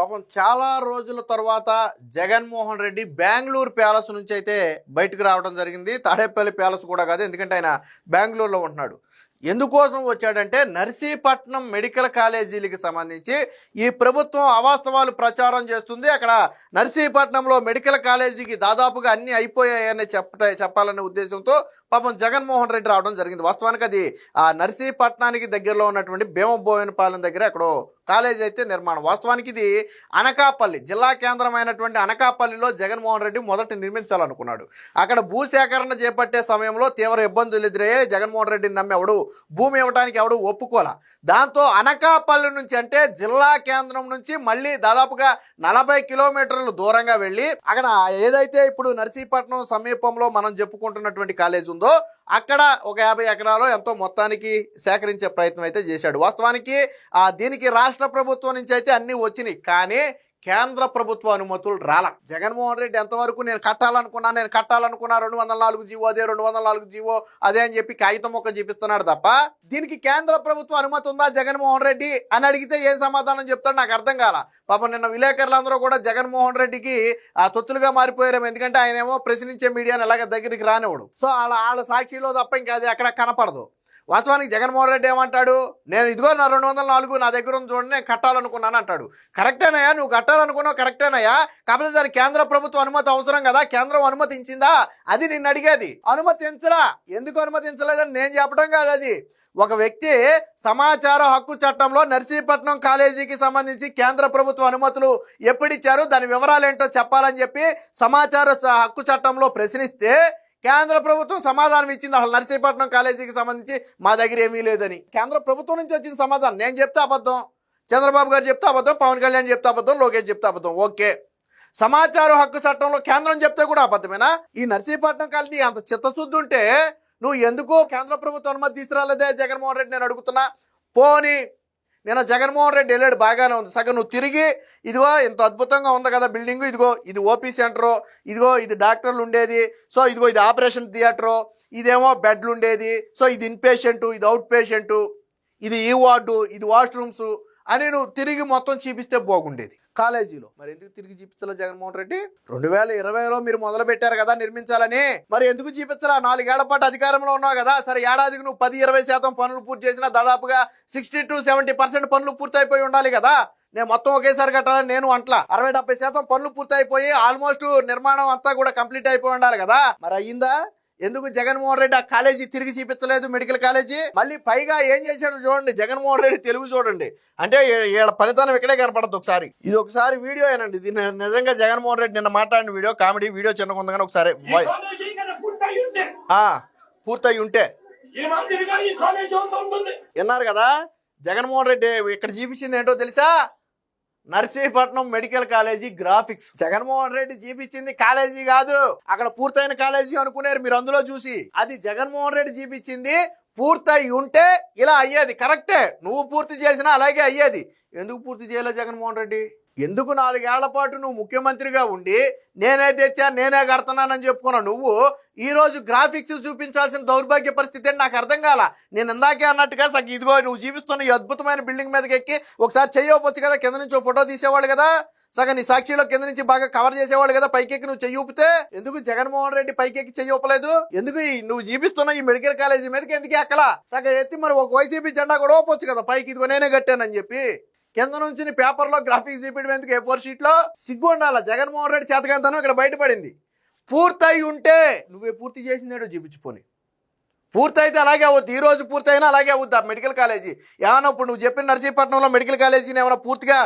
పాపం చాలా రోజుల తర్వాత జగన్మోహన్ రెడ్డి బెంగళూరు ప్యాలెస్ నుంచి అయితే బయటకు రావడం జరిగింది. తాడేపల్లి ప్యాలెస్ కూడా కాదు ఎందుకంటే ఆయన బెంగళూరులో ఉంటున్నాడు. ఎందుకోసం వచ్చాడంటే నర్సీపట్నం మెడికల్ కాలేజీలకు సంబంధించి ఈ ప్రభుత్వం అవాస్తవాలు ప్రచారం చేస్తుంది. అక్కడ నర్సీపట్నంలో మెడికల్ కాలేజీకి దాదాపుగా అన్నీ అయిపోయాయని చెప్ప చెప్పాలనే ఉద్దేశంతో పాపం జగన్మోహన్ రెడ్డి రావడం జరిగింది. వాస్తవానికి అది ఆ నర్సీపట్నానికి దగ్గరలో ఉన్నటువంటి భీమబోయినపాలెం దగ్గర ఎక్కడో కాలేజీ అయితే నిర్మాణం. వాస్తవానికి ఇది అనకాపల్లి జిల్లా కేంద్రమైనటువంటి అనకాపల్లిలో జగన్మోహన్ రెడ్డి మొదట నిర్మించాలనుకున్నాడు. అక్కడ భూసేకరణ చేపట్టే సమయంలో తీవ్ర ఇబ్బందులు ఎదురయ్యాయి. జగన్మోహన్ రెడ్డిని నమ్మి ఎవడు భూమి ఇవ్వడానికి ఎవడు ఒప్పుకోలే. దాంతో అనకాపల్లి నుంచి అంటే జిల్లా కేంద్రం నుంచి మళ్ళీ దాదాపుగా నలభై కిలోమీటర్లు దూరంగా వెళ్ళి అక్కడ ఏదైతే ఇప్పుడు నర్సీపట్నం సమీపంలో మనం చెప్పుకుంటున్నటువంటి కాలేజ్ ఉందో అక్కడ ఒక యాభై ఎకరాలు ఎంతో మొత్తానికి సేకరించే ప్రయత్నం అయితే చేశాడు. వాస్తవానికి ఆ దీనికి రాష్ట్ర ప్రభుత్వం నుంచి అయితే అన్నీ వచ్చినాయి. కానీ కేంద్ర ప్రభుత్వ అనుమతులు రాల. జగన్మోహన్ రెడ్డి ఎంతవరకు నేను కట్టాలనుకున్నా నేను కట్టాలనుకున్నా రెండు వందల నాలుగు జీవో అదే రెండు వందల నాలుగు జీవో అదే అని చెప్పి కాగితం మొక్క చూపిస్తున్నాడు తప్ప దీనికి కేంద్ర ప్రభుత్వ అనుమతి ఉందా జగన్మోహన్ రెడ్డి అని అడిగితే ఏం సమాధానం చెప్తాడు నాకు అర్థం కాల. పాపం నిన్న విలేకరులందరూ కూడా జగన్మోహన్ రెడ్డికి ఆ తొత్తులుగా మారిపోయారు ఎందుకంటే ఆయన ఏమో ప్రశ్నించే మీడియాని ఎలాగ దగ్గరికి రానివ్వడు. సో వాళ్ళ వాళ్ళ సాక్షిలో తప్ప ఇంకా అది అక్కడ కనపడదు. వాస్తవానికి జగన్మోహన్ రెడ్డి ఏమంటాడు? నేను ఇదిగో నా రెండు వందల నాలుగు నా దగ్గర ఉంది చూడండి నేను కట్టాలనుకున్నాను అంటాడు. కరెక్టేనయ్యా? నువ్వు కట్టాలనుకున్నావు కరెక్టేనయ్యా. కాకపోతే దానికి కేంద్ర ప్రభుత్వం అనుమతి అవసరం కదా? కేంద్రం అనుమతించిందా? అది నిన్ను అడిగేది. అనుమతించరా? ఎందుకు అనుమతించలేదని నేను చెప్పడం కాదు అది. ఒక వ్యక్తి సమాచార హక్కు చట్టంలో నర్సీపట్నం కాలేజీకి సంబంధించి కేంద్ర ప్రభుత్వ అనుమతులు ఎప్పుడిచ్చారు? దాని వివరాలు ఏంటో చెప్పాలని చెప్పి సమాచార హక్కు చట్టంలో ప్రశ్నిస్తే కేంద్ర ప్రభుత్వం సమాధానం ఇచ్చింది. అసలు నర్సీపట్నం కాలేజీకి సంబంధించి మా దగ్గర ఏమీ లేదని. కేంద్ర ప్రభుత్వం నుంచి వచ్చిన సమాధానం. నేను చెప్తే అబద్ధం. చంద్రబాబు గారు చెప్తే అబద్ధం. పవన్ కళ్యాణ్ చెప్తే అబద్ధం. లోకేష్ చెప్తే అబద్ధం. ఓకే. సమాచార హక్కు చట్టంలో కేంద్రం చెప్తే కూడా అబద్ధమేనా? ఈ నర్సీపట్నం కాలనీ అంత చిత్తశుద్ధి ఉంటే నువ్వు ఎందుకు కేంద్ర ప్రభుత్వం అనుమతి తీసుకురాలేదే జగన్మోహన్ రెడ్డి నేను అడుగుతున్నా. పోనీ నేను జగన్మోహన్ రెడ్డి వెళ్ళాడు బాగానే ఉంది. సగం నువ్వు తిరిగి ఇదిగో ఇంత అద్భుతంగా ఉంది కదా బిల్డింగ్ ఇదిగో ఇది ఓపీ సెంటరు ఇదిగో ఇది డాక్టర్లు ఉండేది సో ఇదిగో ఇది ఆపరేషన్ థియేటరు ఇదేమో బెడ్లు ఉండేది సో ఇది ఇన్పేషెంటు ఇది అవుట్ పేషెంటు ఇది ఈ వార్డు ఇది వాష్రూమ్స్ అని నువ్వు తిరిగి మొత్తం చూపిస్తే బాగుండేది. కాలేజీలో. మరి ఎందుకు తిరిగి చూపించాలి జగన్మోహన్ రెడ్డి? రెండు వేల ఇరవైలో మీరు మొదలు పెట్టారు కదా నిర్మించాలని. మరి ఎందుకు చూపించాలా? నాలుగేళ్ళ పాటు అధికారంలో ఉన్నావు కదా. సరే ఏడాదికి నువ్వు పది ఇరవై శాతం పనులు పూర్తి చేసినా దాదాపుగా సిక్స్టీ టు సెవెంటీ పర్సెంట్ పనులు పూర్తయిపోయి ఉండాలి కదా. నేను మొత్తం ఒకేసారి కట్టాలని నేను అంట్లా. అరవై డెబ్బై శాతం పనులు పూర్తయిపోయి ఆల్మోస్ట్ నిర్మాణం అంతా కూడా కంప్లీట్ అయిపోయి ఉండాలి కదా. మరి అయ్యిందా? ఎందుకు జగన్మోహన్ రెడ్డి ఆ కాలేజీ తిరిగి చూపించలేదు మెడికల్ కాలేజీ? మళ్ళీ పైగా ఏం చేశాడు చూడండి జగన్మోహన్ రెడ్డి తెలుగు చూడండి. అంటే ఈడ పనితనం ఇక్కడే కనపడదు ఒకసారి. ఇది ఒకసారి వీడియో ఏనండి ఇది నిజంగా జగన్మోహన్ రెడ్డి నిన్న మాట్లాడిన వీడియో కామెడీ వీడియో కానీ ఒకసారి పూర్తయి ఉంటే విన్నారు కదా జగన్మోహన్ రెడ్డి ఇక్కడ చూపించింది ఏంటో తెలుసా? Narsipatnam medical college graphics. Jaganmohan Reddy చూపించింది కాలేజీ కాదు. అక్కడ పూర్తయిన కాలేజీ అనుకున్నారు మీరు అందులో చూసి. అది జగన్మోహన్ రెడ్డి చూపించింది పూర్తయి ఉంటే ఇలా అయ్యేది. కరెక్టే. నువ్వు పూర్తి చేసినా అలాగే అయ్యేది. ఎందుకు పూర్తి చేయలే జగన్మోహన్ రెడ్డి? ఎందుకు నాలుగేళ్ళ పాటు నువ్వు ముఖ్యమంత్రిగా ఉండి నేనే తెచ్చా నేనే కడుతున్నానని చెప్పుకున్నావు నువ్వు ఈరోజు గ్రాఫిక్స్ చూపించాల్సిన దౌర్భాగ్య పరిస్థితి అని నాకు అర్థం కాల. నేను ఇందాకే అన్నట్టుగా సగ ఇదిగో నువ్వు జీవిస్తున్న ఈ అద్భుతమైన బిల్డింగ్ మీదకి ఎక్కి ఒకసారి చెయ్యవచ్చు కదా కింద నుంచి ఫోటో తీసేవాళ్ళు కదా? సగం నీ సాక్షిలో కింద నుంచి బాగా కవర్ చేసేవాళ్ళు కదా పైకెక్కి నువ్వు చెయ్యూపితే ఎందుకు జగన్మోహన్ రెడ్డి పైకెక్కి చెయ్యూపలేదు ఎందుకు నువ్వు జీవిస్తున్న ఈ మెడికల్ కాలేజీ మీదకి ఎందుకు ఎక్కలా? సగం ఎత్తి మరి ఒక వైసీపీ జెండా కూడా ఓపచ్చు కదా పైకి ఇదిగో నేనే కట్టానని చెప్పి. కింద నుంచి పేపర్లో గ్రాఫిక్స్ చూపించడం ఎందుకు? ఏ ఫోర్ షీట్లో సిగ్గు ఉండాల? జగన్మోహన్ రెడ్డి చేతకంతనం ఇక్కడ బయటపడింది. పూర్తయి ఉంటే నువ్వే పూర్తి చేసిందేటో చూపించుకొని. పూర్తయితే అలాగే అవుద్ది. ఈ రోజు పూర్తయినా అలాగే అవుద్ది ఆ మెడికల్ కాలేజీ. ఏమన్నా ఇప్పుడు నువ్వు చెప్పిన నర్సీపట్నంలో మెడికల్ కాలేజీని ఏమైనా పూర్తిగా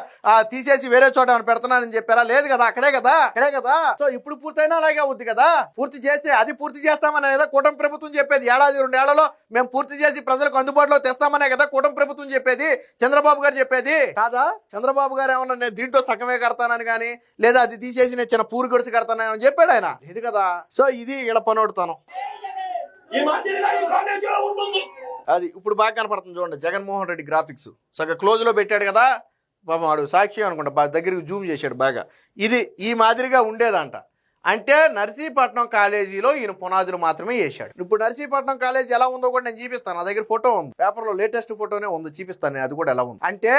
తీసేసి వేరే చోట ఏమైనా పెడతానని చెప్పారా? లేదు కదా అక్కడే కదా అక్కడే కదా. సో ఇప్పుడు పూర్తయినా అలాగే అవుద్ది కదా. పూర్తి చేస్తే అది పూర్తి చేస్తామనే కదా కూటమి ప్రభుత్వం చెప్పేది. ఏడాది రెండేళ్ళలో మేము పూర్తి చేసి ప్రజలకు అందుబాటులో తెస్తామనే కదా కూటమి ప్రభుత్వం చెప్పేది. చంద్రబాబు గారు చెప్పేది. కాదా? చంద్రబాబు గారు ఏమన్నా నేను దీంట్లో సగమే కడతానని కానీ లేదా అది తీసేసి నేను చిన్న పూరు గడిచి కడతానని చెప్పాడు ఆయన. ఇది కదా. సో ఇది ఇళ్ళ పనోడుతాను. ఈ ఈ కాలేజీలో ఉంటుంది. అది ఇప్పుడు బాగా కనపడుతుంది చూడండి జగన్మోహన్ రెడ్డి గ్రాఫిక్స్ సగ క్లోజ్లో పెట్టాడు కదా పాపం వాడు సాక్షి అనుకుంటా దగ్గరికి జూమ్ చేశాడు బాగా. ఇది ఈ మాదిరిగా ఉండేదంట. అంటే నర్సీపట్నం కాలేజీలో ఈయన పునాదులు మాత్రమే వేశాడు. ఇప్పుడు నర్సీపట్నం కాలేజీ ఎలా ఉందో కూడా నేను చూపిస్తాను. నా దగ్గర ఫోటో ఉంది. పేపర్లో లేటెస్ట్ ఫోటోనే ఉంది. చూపిస్తాను నేను. అది కూడా ఎలా ఉంది? అంటే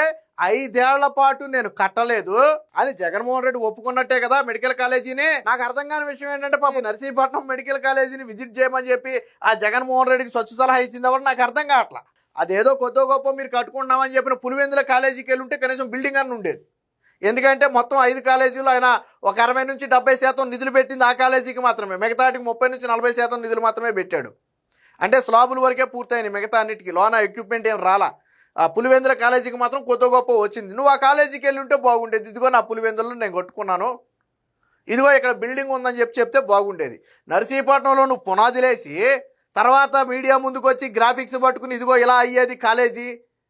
ఐదేళ్ళ పాటు నేను కట్టలేదు అని జగన్మోహన్ రెడ్డి ఒప్పుకున్నట్టే కదా మెడికల్ కాలేజీని. నాకు అర్థం కాని విషయం ఏంటంటే పాపం నర్సీపట్నం మెడికల్ కాలేజీని విజిట్ చేయమని చెప్పి ఆ జగన్మోహన్ రెడ్డికి స్వచ్ఛ సలహా ఇచ్చింది ఎవరు? నాకు అర్థం కావట్లా. అదేదో కొద్దో గొప్ప మీరు కట్టుకుంటున్నామని చెప్పిన పులివెందుల కాలేజీకి వెళ్ళి ఉంటే కనీసం బిల్డింగ్ అని ఉండేది. ఎందుకంటే మొత్తం ఐదు కాలేజీలు ఆయన ఒక అరవై నుంచి డెబ్బై శాతం నిధులు పెట్టింది ఆ కాలేజీకి మాత్రమే. మిగతాటికి ముప్పై నుంచి నలభై శాతం నిధులు మాత్రమే పెట్టాడు. అంటే స్లాబుల వరకే పూర్తయినాయి మిగతా అన్నిటికీ. లోన ఎక్విప్మెంట్ ఏం రాలా. ఆ పులివెందుల కాలేజీకి మాత్రం కొత్త గొప్ప వచ్చింది. నువ్వు ఆ కాలేజీకి వెళ్ళి ఉంటే బాగుండేది. ఇదిగో నా పులివెందులను నేను కొట్టుకున్నాను. ఇదిగో ఇక్కడ బిల్డింగ్ ఉందని చెప్పి చెప్తే బాగుండేది. నర్సీపట్నంలో నువ్వు పునాదిలేసి తర్వాత మీడియా ముందుకు వచ్చి గ్రాఫిక్స్ పట్టుకుని ఇదిగో ఇలా అయ్యేది కాలేజీ.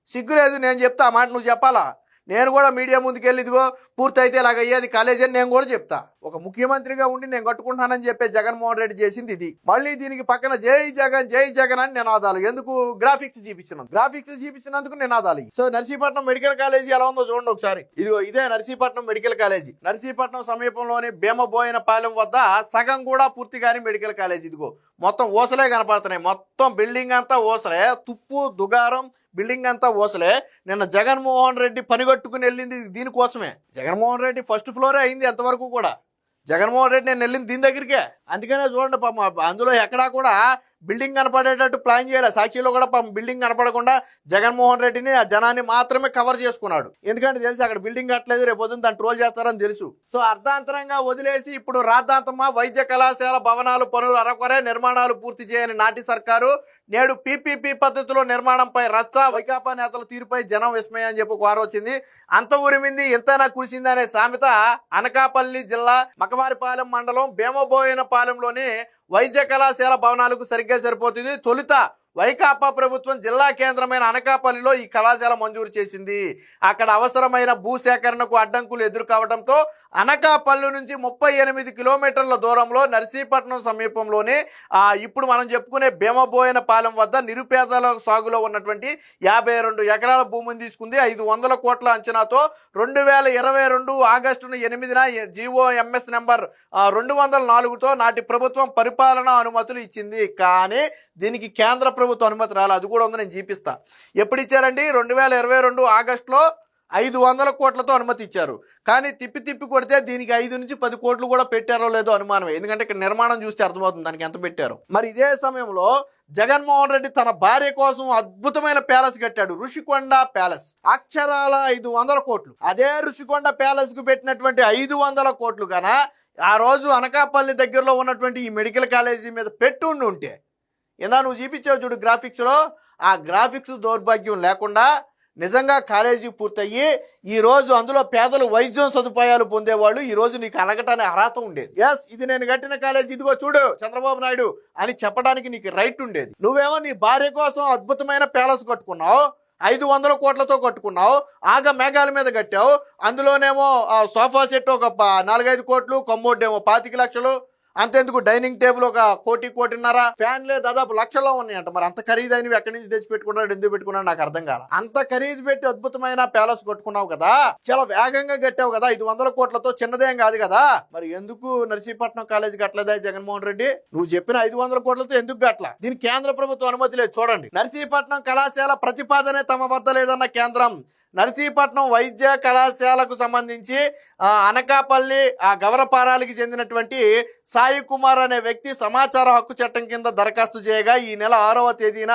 సిగ్గులేదు నేను చెప్తా ఆ మాట నువ్వు చెప్పాలా? నేను కూడా మీడియా ముందుకెళ్ళి ఇదిగో పూర్తయితే ఇలాగ అయ్యేది కాలేజీ అని నేను కూడా చెప్తా. ఒక ముఖ్యమంత్రిగా ఉండి నేను కట్టుకుంటానని చెప్పే జగన్మోహన్ రెడ్డి చేసింది ఇది. మళ్ళీ దీనికి పక్కన జై జగన్ జై జగన్ అని నినాదాలు. ఎందుకు? గ్రాఫిక్స్ చూపించినందుకు. గ్రాఫిక్స్ చూపించినందుకు నినాదాలు సో నర్సీపట్నం మెడికల్ కాలేజీ ఎలా ఉందో చూడండి ఒకసారి. ఇదిగో ఇదే నర్సీపట్నం మెడికల్ కాలేజీ నర్సీపట్నం సమీపంలోని భీమబోయిన పాలెం వద్ద సగం కూడా పూర్తిగాని మెడికల్ కాలేజీ ఇదిగో. మొత్తం ఓసలే కనపడుతున్నాయి. మొత్తం బిల్డింగ్ అంతా ఓసలే. తుప్పు దుగారం బిల్డింగ్ అంతా ఓసలే. నిన్న జగన్మోహన్ రెడ్డి పనిగట్టుకుని వెళ్ళింది దీనికోసమే. జగన్మోహన్ రెడ్డి ఫస్ట్ ఫ్లోరే అయింది ఎంతవరకు కూడా. జగన్మోహన్ రెడ్డి నేను వెళ్ళింది దీని దగ్గరికే. అందుకనే చూడండి పాపం అందులో ఎక్కడా కూడా బిల్డింగ్ కనపడేటట్టు ప్లాన్ చేయాలి. సాక్షిలో కూడా పాపం బిల్డింగ్ కనపడకుండా జగన్మోహన్ రెడ్డిని ఆ జనాన్ని మాత్రమే కవర్ చేసుకున్నాడు. ఎందుకంటే తెలుసు అక్కడ బిల్డింగ్ కట్టలేదు రేపు పొద్దున దాన్ని ట్రోల్ చేస్తారని తెలుసు. సో అర్ధాంతరంగా వదిలేసి ఇప్పుడు రాద్ధాంతమా వైద్య కళాశాల భవనాలు పనులు అరకొరే నిర్మాణాలు పూర్తి చేయని నాటి సర్కారు నేడు పీపీపీ పద్ధతిలో నిర్మాణంపై రచ్చ వైకాపా నేతల తీరుపై జనం విస్మయం అని చెప్పి ఒక వచ్చింది. అంత ఉరిమింది ఎంతైనా కురిసింది అనే సామెత అనకాపల్లి జిల్లా మకవారిపాలెం మండలం భీమబోయినపాలెంలోని వైద్య కళాశాల భవనాలకు సరిగ్గా సరిపోతుంది. తొలుత వైకాపా ప్రభుత్వం జిల్లా కేంద్రమైన అనకాపల్లిలో ఈ కళాశాల మంజూరు చేసింది. అక్కడ అవసరమైన భూసేకరణకు అడ్డంకులు ఎదురు కావడంతో అనకాపల్లి నుంచి ముప్పై ఎనిమిది కిలోమీటర్ల దూరంలో నర్సీపట్నం సమీపంలోనే ఇప్పుడు మనం చెప్పుకునే భీమబోయిన పాలెం వద్ద నిరుపేదల సాగులో ఉన్నటువంటి యాభై రెండు ఎకరాల భూమిని తీసుకుంది. ఐదు వందల కోట్ల అంచనాతో రెండు వేల ఇరవై రెండు ఆగస్టును ఎనిమిదిన జీవో ఎంఎస్ నెంబర్ రెండు వందల నాలుగుతో నాటి ప్రభుత్వం పరిపాలనా అనుమతులు ఇచ్చింది. కానీ దీనికి కేంద్ర ప్రభుత్వం అనుమతి రాలే. అది కూడా ఉంది నేను చూపిస్తా ఎప్పుడు ఇచ్చారండి? రెండు వేల ఇరవై రెండు ఆగస్టులో ఐదు వందల కోట్లతో అనుమతి ఇచ్చారు. కానీ తిప్పి తిప్పి కొడితే దీనికి ఐదు నుంచి పది కోట్లు కూడా పెట్టారో లేదో అనుమానమే. ఎందుకంటే ఇక్కడ నిర్మాణం చూస్తే అర్థమవుతుంది దానికి ఎంత పెట్టారు. మరి ఇదే సమయంలో జగన్మోహన్ రెడ్డి తన భార్య కోసం అద్భుతమైన ప్యాలెస్ కట్టాడు. ఋషికొండ ప్యాలెస్. అక్షరాల ఐదు వందల కోట్లు. అదే ఋషికొండ ప్యాలెస్కు పెట్టినటువంటి ఐదు వందల కోట్లు కన ఆ రోజు అనకాపల్లి దగ్గరలో ఉన్నటువంటి ఈ మెడికల్ కాలేజీ మీద పెట్టుండి ఉంటే ఇందా నువ్వు చూపించావు చూడు గ్రాఫిక్స్లో ఆ గ్రాఫిక్స్ దౌర్భాగ్యం లేకుండా నిజంగా కాలేజీ పూర్తయ్యి ఈ రోజు అందులో పేదలు వైద్యం సదుపాయాలు పొందేవాళ్ళు ఈరోజు నీకు అనగటానే అర్హత ఉండేది. ఎస్ ఇది నేను కట్టిన కాలేజీ. ఇదిగో చూడు చంద్రబాబు నాయుడు అని చెప్పడానికి నీకు రైట్ ఉండేది. నువ్వేమో నీ భార్య కోసం అద్భుతమైన ప్యాలెస్ కట్టుకున్నావు ఐదు వందల కోట్లతో కట్టుకున్నావు ఆగ మేఘాల మీద కట్టావు అందులోనేమో ఆ సోఫా సెట్ ఒక నాలుగైదు కోట్లు కమ్మోడ్డేమో పాతిక లక్షలు అంతెందుకు డైనింగ్ టేబుల్ ఒక కోటి కోటిన్నర ఫ్యాన్లే దాదాపు లక్షలో ఉన్నాయంట. మరి అంత ఖరీదైనవి ఎక్కడి నుంచి తెచ్చి పెట్టుకున్నాడు ఎందుకు పెట్టుకున్నాడు నాకు అర్థం కాల. అంత ఖరీదు పెట్టి అద్భుతమైన ప్యాలెస్ కొట్టుకున్నావు కదా చాలా వేగంగా కట్టావు కదా ఐదు వందల కోట్లతో చిన్నదేం కాదు కదా. మరి ఎందుకు నర్సీపట్నం కాలేజీ కట్టలేదా జగన్మోహన్ రెడ్డి? నువ్వు చెప్పిన ఐదు వందల కోట్లతో ఎందుకు కట్టలా? దీనికి కేంద్ర ప్రభుత్వం అనుమతి లేదు. చూడండి నర్సీపట్నం కళాశాల ప్రతిపాదనే తమ వద్ద లేదన్న కేంద్రం నర్సీపట్నం వైద్య కళాశాలకు సంబంధించి అనకాపల్లి ఆ గవరపారాలకి చెందినటువంటి సాయి కుమార్ అనే వ్యక్తి సమాచార హక్కు చట్టం కింద దరఖాస్తు చేయగా ఈ నెల ఆరవ తేదీన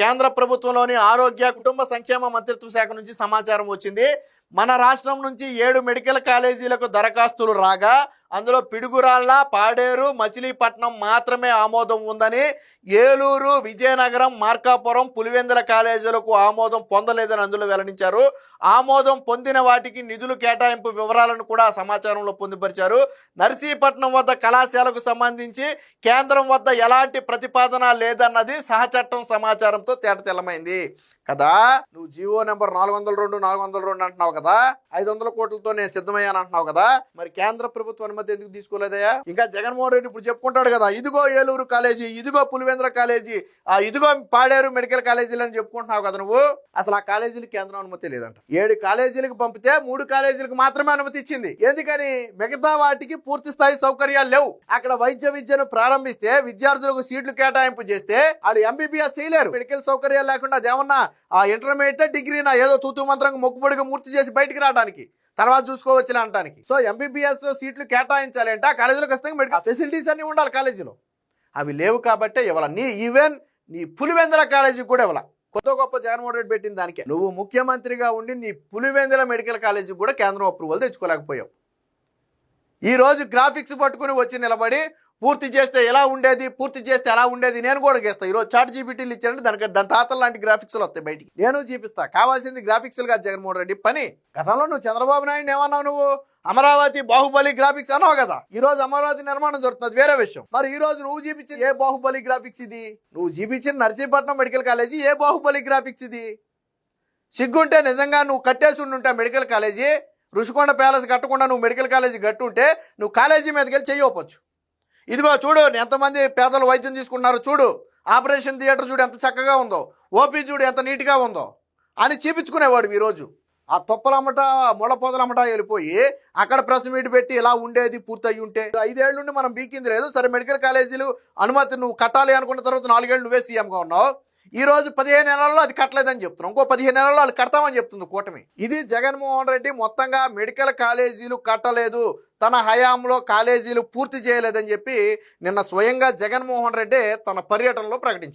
కేంద్ర ప్రభుత్వంలోని ఆరోగ్య కుటుంబ సంక్షేమ మంత్రిత్వ శాఖ నుంచి సమాచారం వచ్చింది. మన రాష్ట్రం నుంచి ఏడు మెడికల్ కాలేజీలకు దరఖాస్తులు రాగా అందులో పిడుగురాళ్ళ పాడేరు మచిలీపట్నం మాత్రమే ఆమోదం ఉందని ఏలూరు విజయనగరం మార్కాపురం పులివెందుల కాలేజీలకు ఆమోదం పొందలేదని అందులో వెల్లడించారు. ఆమోదం పొందిన వాటికి నిధులు కేటాయింపు వివరాలను కూడా సమాచారంలో పొందుపరిచారు. నర్సీపట్నం వద్ద కళాశాలకు సంబంధించి కేంద్రం వద్ద ఎలాంటి ప్రతిపాదన లేదన్నది సహచట్టం సమాచారంతో తేటతెల్లమైంది కదా? నువ్వు జియో నెంబర్ నాలుగు వందల రెండు నాలుగు వందల రెండు అంటున్నావు కదా? ఐదు వందల కోట్లతో నేను సిద్ధమయ్యాను అంటున్నావు కదా? మరి కేంద్ర ప్రభుత్వ అనుమతి ఎందుకు తీసుకోలేదయ్యా? ఇంకా జగన్మోహన్ రెడ్డి ఇప్పుడు చెప్పుకుంటాడు కదా ఇదిగో ఏలూరు కాలేజీ ఇదిగో పులివేంద్ర కాలేజీ ఆ ఇదిగో పాడేరు మెడికల్ కాలేజీలు అని చెప్పుకుంటున్నావు కదా నువ్వు? అసలు ఆ కాలేజీలకు కేంద్రం అనుమతి లేదంట. ఏడు కాలేజీలకు పంపితే మూడు కాలేజీలకు మాత్రమే అనుమతి ఇచ్చింది. ఎందుకని? మిగతా వాటికి పూర్తి స్థాయి సౌకర్యాలు లేవు. అక్కడ వైద్య విద్యను ప్రారంభిస్తే విద్యార్థులకు సీట్లు కేటాయింపు చేస్తే వాళ్ళు ఎంబీబీఎస్ చేయలేరు. మెడికల్ సౌకర్యాలు లేకుండా అదేమన్నా ఆ ఇంటర్మీడియట్ డిగ్రీ నా ఏదో తూతు మంత్రంగా మొక్కుబడిగా మూర్తి చేసి బయటికి రావడానికి. తర్వాత చూసుకోవచ్చు అనడానికి సో ఎంబీబీఎస్ సీట్లు కేటాయించాలి అంటే ఆ కాలేజీలో ఖచ్చితంగా మెడికల్ ఫెసిలిటీస్ అన్నీ ఉండాలి కాలేజీలో. అవి లేవు కాబట్టే ఇవ్వాల. నీ ఈవెన్ నీ పులివెందుల కాలేజీకి కూడా ఇవ్వాల. కొత్త గొప్ప జగన్మోహన్ రెడ్డి పెట్టిన దానికే. నువ్వు ముఖ్యమంత్రిగా ఉండి నీ పులివెందుల మెడికల్ కాలేజీకి కూడా కేంద్రం అప్రూవల్ తెచ్చుకోలేకపోయావు. ఈరోజు గ్రాఫిక్స్ పట్టుకుని వచ్చి నిలబడి పూర్తి చేస్తే ఎలా ఉండేది పూర్తి చేస్తే ఎలా ఉండేది నేను కూడా గీస్తా. ఈరోజు చాట్ జీబీటీలు ఇచ్చారంటే దానికి దాని తాతల లాంటి గ్రాఫిక్స్లు వస్తాయి బయటికి. నేను చూపిస్తా. కావాల్సింది గ్రాఫిక్స్లు కాదు జగన్మోహన్ రెడ్డి. పని. గతంలో నువ్వు చంద్రబాబు నాయుడు ఏమన్నావు నువ్వు? అమరావతి బాహుబలి గ్రాఫిక్స్ అన్నావు కదా. ఈ రోజు అమరావతి నిర్మాణం జరుగుతుంది వేరే విషయం. మరి ఈ రోజు నువ్వు చూపించిన ఏ బాహుబలి గ్రాఫిక్స్ ఇది? నువ్వు చూపించిన నర్సీపట్నం మెడికల్ కాలేజీ ఏ బాహుబలి గ్రాఫిక్స్ ఇది? సిగ్గుంటే నిజంగా నువ్వు కట్టేసి ఉండుంటే మెడికల్ కాలేజీ రుషికొండ ప్యాలెస్ కట్టకుండా నువ్వు మెడికల్ కాలేజీ కట్టుంటే నువ్వు కాలేజీ మీదకి వెళ్ళి చేయవచ్చు ఇదిగో చూడు ఎంతమంది పేదలు వైద్యం తీసుకుంటున్నారు చూడు. ఆపరేషన్ థియేటర్ చూడు ఎంత చక్కగా ఉందో. ఓపీ చూడు ఎంత నీట్గా ఉందో. అని చూపించుకునేవాడు ఈరోజు ఆ తొప్పలమ్మట ముళ్ళపొదలమ్మట వెళ్ళిపోయి అక్కడ ప్రెస్ మీట్ పెట్టి ఇలా ఉండేది పూర్తయి ఉంటే ఐదేళ్ళ నుండి మనం బీకింది లేదు. సరే మెడికల్ కాలేజీలు అనుమతి నువ్వు కట్టాలి అనుకున్న తర్వాత నాలుగేళ్ళు నువ్వే సీఎంగా ఉన్నావు. ఈ రోజు పదిహేను నెలల్లో అది కట్టలేదని చెప్తున్నాం ఇంకో పదిహేను నెలల్లో వాళ్ళు కడతామని చెప్తుంది కూటమి. ఇది జగన్మోహన్ రెడ్డి మొత్తంగా మెడికల్ కాలేజీలు కట్టలేదు. తన హయాంలో కాలేజీలు పూర్తి చేయలేదని చెప్పి నిన్న స్వయంగా జగన్మోహన్ రెడ్డి తన పర్యటనలో ప్రకటించారు.